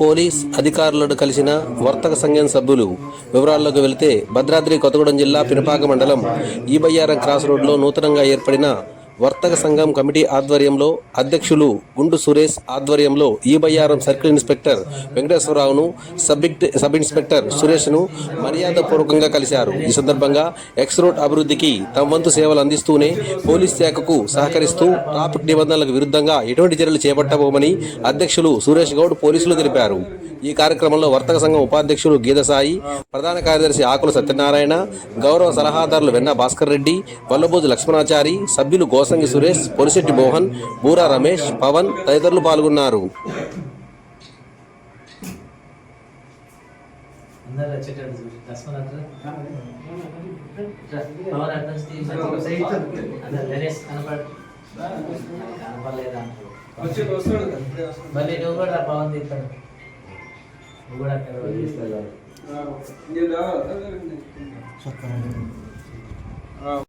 Police అధికారులను కలిసిన వర్తక సంఘం సభ్యులు వివరాల్లోకి వెళితే భద్రాద్రి కొత్తగూడెం జిల్లా పినపాక మండలం ఈబయ్యారం క్రాస్ రోడ్లో నూతనంగా ఏర్పడిన వర్తక సంఘం కమిటీ ఆధ్వర్యంలో అధ్యక్షులు గుండు సురేష్ ఆధ్వర్యంలో ఈబయ్యారం సర్కిల్ ఇన్స్పెక్టర్ వెంకటేశ్వరరావును సబ్ సబ్ ఇన్స్పెక్టర్ సురేష్ను మర్యాదపూర్వకంగా కలిశారు. ఈ సందర్భంగా ఎక్స్ రోడ్ అభివృద్ధికి తమ వంతు సేవలు అందిస్తూనే పోలీస్ శాఖకు సహకరిస్తూ ట్రాఫిక్ నిబంధనలకు విరుద్ధంగా ఎటువంటి చర్యలు చేపట్టబోమని అధ్యక్షులు సురేష్ గౌడ్ పోలీసులు తెలిపారు. ఈ కార్యక్రమంలో వర్తక సంఘం ఉపాధ్యక్షులు గీదసాయి ప్రధాన కార్యదర్శి ఆకుల సత్యనారాయణ గౌరవ సలహాదారులు వెన్న భాస్కర్ రెడ్డి వల్లబోజు లక్ష్మణాచారి సభ్యులు గోసంగి సురేష్ పొలిశెట్టి మోహన్ బూరా రమేష్ పవన్ తదితరులు పాల్గొన్నారు. మళ్ళీ నువ్వు కూడా రా పవన్ తీస్తాడు కూడా